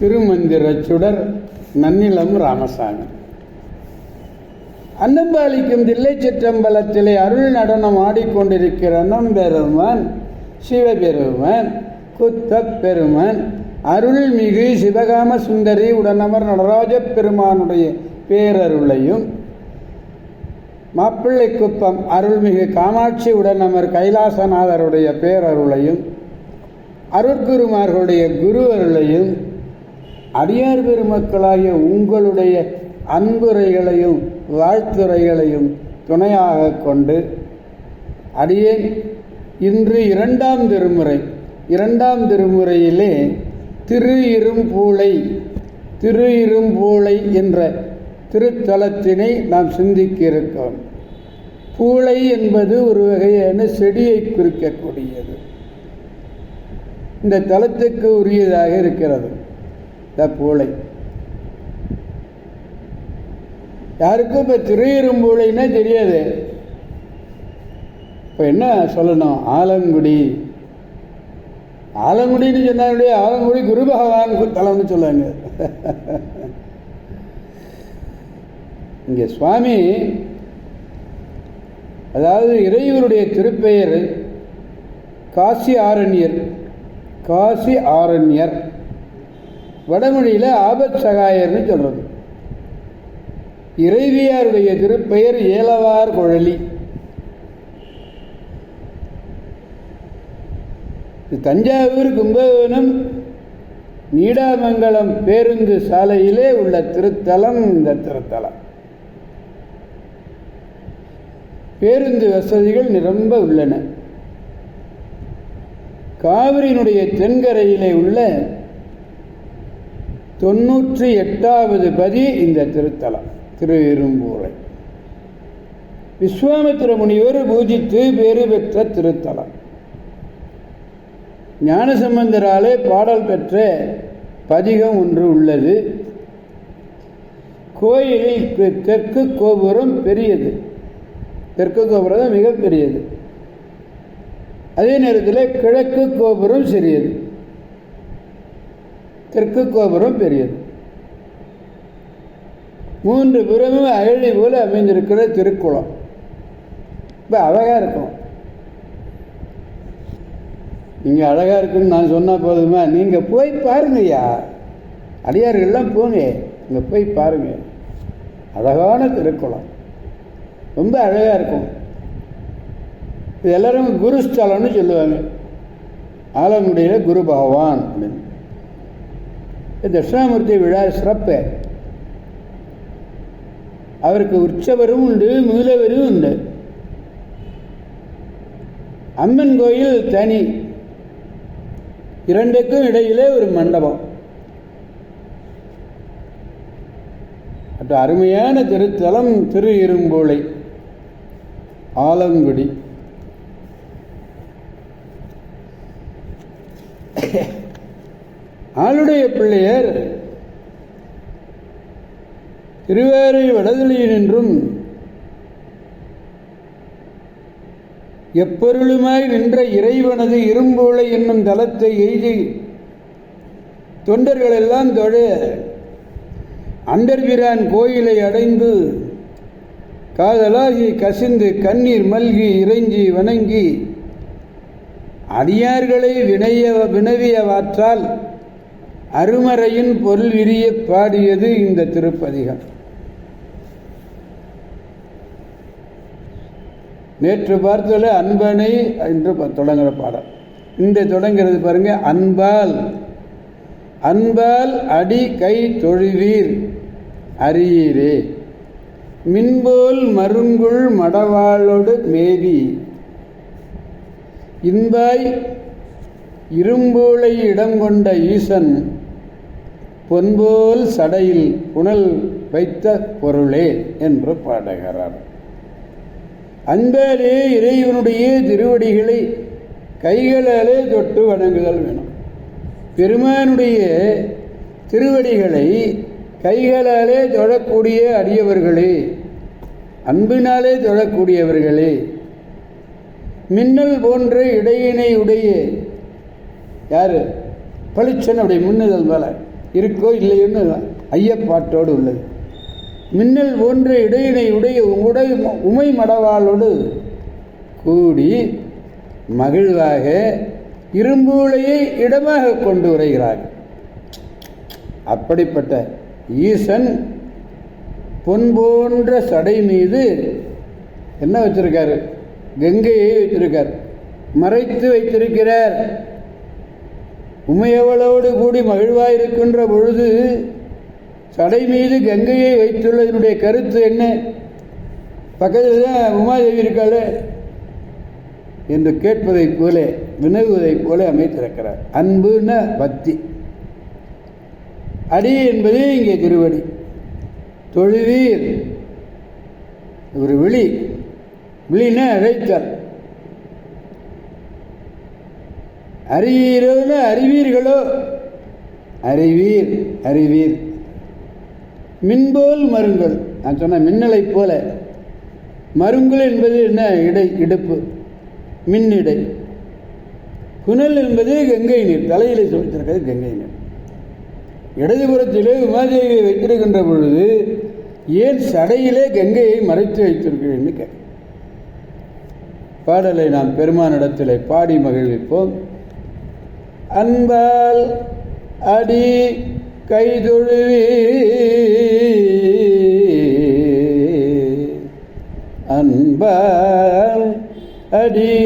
திருமந்திர சுடர் நன்னிலம் ராமசாமி. அன்னம்பாளிக்கும் தில்லை சிற்றம்பலத்திலே அருள் நடனம் ஆடிக்கொண்டிருக்கிற நம்பெருமான் சிவபெருமான் குத்த பெருமான் அருள்மிகு சிவகாம சுந்தரி உடனமர் நடராஜ பெருமானுடைய பேரருளையும் மாப்பிள்ளை குப்பம் அருள்மிகு காமாட்சி உடனமர் கைலாசநாதருடைய பேரருளையும் அருட்குருமார்களுடைய குரு அருளையும் அடியார் பெருமக்களாகிய உங்களுடைய அன்புரைகளையும் வாழ்த்துறைகளையும் துணையாக கொண்டு அடியேன் இன்று இரண்டாம் திருமுறை. இரண்டாம் திருமுறையிலே திரு இரும்பூளை திரு இரும்பூளை என்ற திருத்தலத்தினை நாம் சிந்திக்க இருக்கோம் பூளை என்பது ஒரு வகையான செடியை குறிக்கக்கூடியது. இந்த தலத்துக்கு உரியதாக இருக்கிறது. இந்த பூளை யாருக்கும் இப்போ திருயிரும்பூளைன்னா தெரியாது. இப்போ என்ன சொல்லணும்? ஆலங்குடி. ஆலங்குடின்னு சொன்னாங்க ஆலங்குடி குரு பகவான் தலம்னு சொல்லுவாங்க. இங்கே சுவாமி அதாவது இறைவருடைய திருப்பெயர் காசி ஆரண்யர். காசி ஆரண்யர். வடமொழியில் ஆபத் சகாயர்னு சொல்கிறது இறைவியாருடைய திருப்பெயர் ஏலவார் குழலி. தஞ்சாவூர் கும்பகோணம் நீடாமங்கலம் பேருந்து சாலையிலே உள்ள திருத்தலம் இந்த திருத்தலம். பேருந்து வசதிகள் நிரம்ப உள்ளன. காவிரியினுடைய தென்கரையிலே உள்ள தொன்னூற்றி எட்டாவது பதி இந்த திருத்தலம் திரு இரும்பூரை விஸ்வாமித்திர முனிவர் பூஜித்து பேறு பெற்ற திருத்தலம். ஞானசம்பந்தராலே பாடல் பெற்ற பதிகம் ஒன்று உள்ளது. கோயிலில் தெற்கு கோபுரம் பெரியது. தெற்கு கோபுரம் மிகப்பெரியது. அதே நேரத்தில் கிழக்கு கோபுரம் சிறியது. தெற்கு கோபுரம் பெரியது. மூன்று புறமும் அழழி போல அமைந்திருக்கிற திருக்குளம். இப்போ அழகாக இருக்கும். நீங்கள் அழகாக இருக்குன்னு நான் சொன்னால் போதுமா? நீங்கள் போய் பாருங்கய்யா. அடியார்கள்லாம் போங்க. இங்கே போய் பாருங்க. அழகான திருக்குளம். ரொம்ப அழகாக இருக்கும். இது எல்லோரும் குருஸ்தலம்னு சொல்லுவாங்க. ஆலங்குடியில் குரு பகவான் அப்படின்னு. தட்சிணாமூர்த்தி விழா சிறப்பு. அவருக்கு உற்சவரும் உண்டு மூலவரும் உண்டு. அம்மன் கோயில் தனி. இரண்டுக்கும் இடையிலே ஒரு மண்டபம். அட்ட அருமையான திருத்தலம் திரு இரும்போலை ஆலங்குடி. ஆளுடைய பிள்ளையர் திருவேறை வடதொழியினின்றும் எப்பொருளுமாய் நின்ற இறைவனது இரும்புளை என்னும் தலத்தை எய்தி தொண்டர்களெல்லாம் தொழ அண்டர்பிரான் கோயிலை அடைந்து காதலாகி கசிந்து கண்ணீர் மல்கி இறைஞ்சி வணங்கி அடியார்களை வினைய வினவியவாற்றால் அருமறையின் பொருள் விரிய பாடியது இந்த திருப்பதிகம். நேற்று பார்த்ததில் அன்பனை என்று தொடங்குகிற பாடம் இந்த தொடங்கிறது பாருங்க அன்பால். அன்பால் அடி கை தொழுவீர் அறியீரே. மின்போல் மருங்குள் மடவாளோடு மேவி. இன்பாய் இரும்பூளை இடம் கொண்ட ஈசன் பொன்போல் சடையில் புனல் வைத்த பொருளே என்று பாடுகிறார். அன்பாலே இறைவனுடைய திருவடிகளை கைகளாலே தொட்டு வணங்குதல் வேணும். பெருமானுடைய திருவடிகளை கைகளாலே தொழக்கூடிய அடியவர்களே அன்பினாலே தொழக்கூடியவர்களே மின்னல் போன்ற இடையினை உடைய யார்? பளிச்சன் அப்படி மின்னுதல் மேலே. இருக்கோ இல்லையோன்னு ஐயப்பாட்டோடு உள்ளது. மின்னல் போன்ற இடையினை உடைய உடை உமை மடவாளோடு கூடி மகிழ்வாக இரும்புலையை இடமாக கொண்டு வருகிறார் அப்படிப்பட்ட ஈசன் பொன் போன்ற சடை மீது என்ன வச்சிருக்காரு? கங்கையை வச்சிருக்கார். மறைத்து வைத்திருக்கிறார். உமையவளோடு கூடி மகிழ்வாயிருக்கின்ற பொழுது சடை மீது கங்கையை வைத்துள்ளதனுடைய கருத்து என்ன? பக்கத்தில் தான் உமாதேவி இருக்காள் என்று கேட்பதைப் போல வினவுவதைப் போல அமைத்திருக்கிறார் அன்புன்னா பக்தி. அடி என்பதே இங்கே திருவடி. தொழுவீர். ஒரு விழி. விழின்னா அழைத்தார். அறிவீரோன்னு அறிவீர்களோ? அறிவீர் அறிவீர். மின்போல் மருங்கள். நான் சொன்ன மின்னலைப் போல. மருங்குல் என்பது என்ன? இடை இடுப்பு. மின்னிடை. குணல் என்பது கங்கை நீர். தலையிலே சுமைத்திருக்கிறது கங்கை நீர். இடதுபுறத்திலே உமாதேவியை வைத்திருக்கின்ற பொழுது ஏன் சடையிலே கங்கையை மறைத்து வைத்திருக்கிறேன்னு கேட்க. பாடலை நாம் பெருமானிடத்தில் பாடி மகிழ்விப்போம். அன்பால் அடி கைதொழுவி அன்பால் அடி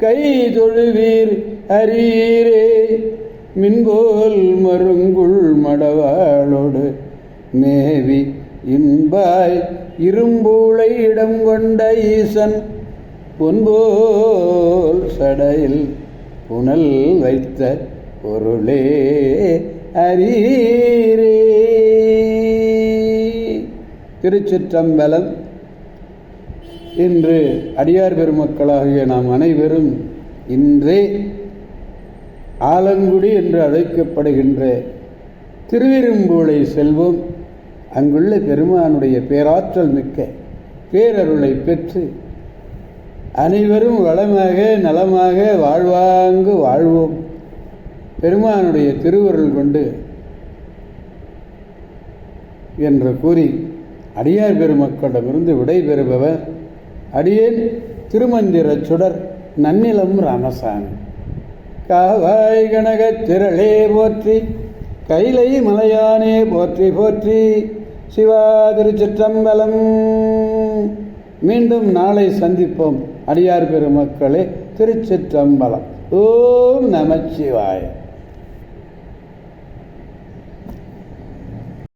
கைதொழுவீர் அரீரே மின்போல் மருங்குள் மடவாளோடு மேவி இன்பாய் இரும்பூளை இடம் கொண்ட ஈசன். பொன்போல் சடையில் புனல் வைத்த பொருளே அரீரே திருச்சிற்றம்பலம். இன்று அடியார் பெருமக்களாகிய நாம் அனைவரும் இன்றே ஆலங்குடி என்று அழைக்கப்படுகின்ற திருவிரும்பூளை செல்வோம். அங்குள்ள பெருமானுடைய பேராற்றல் மிக்க பேரருளை பெற்று அனைவரும் வளமாக நலமாக வாழ்வாங்கு வாழ்வோம். பெருமானுடைய திருவருள் கொண்டு என்று கூறி அடியார் பெருமக்களிடமிருந்து விடைபெறுபவர் அடியேன் திருமந்திர சுடர் நன்னிலம் ராமசாமி. காவாய் கனகத் திரளே போற்றி கைலை மலையானே போற்றி போற்றி சிவா திருச்சிற்றம்பலம். மீண்டும் நாளை சந்திப்போம். அடியார் பெருமக்களே திருச்சிற்றம்பலம். ஓம் நமச்சிவாய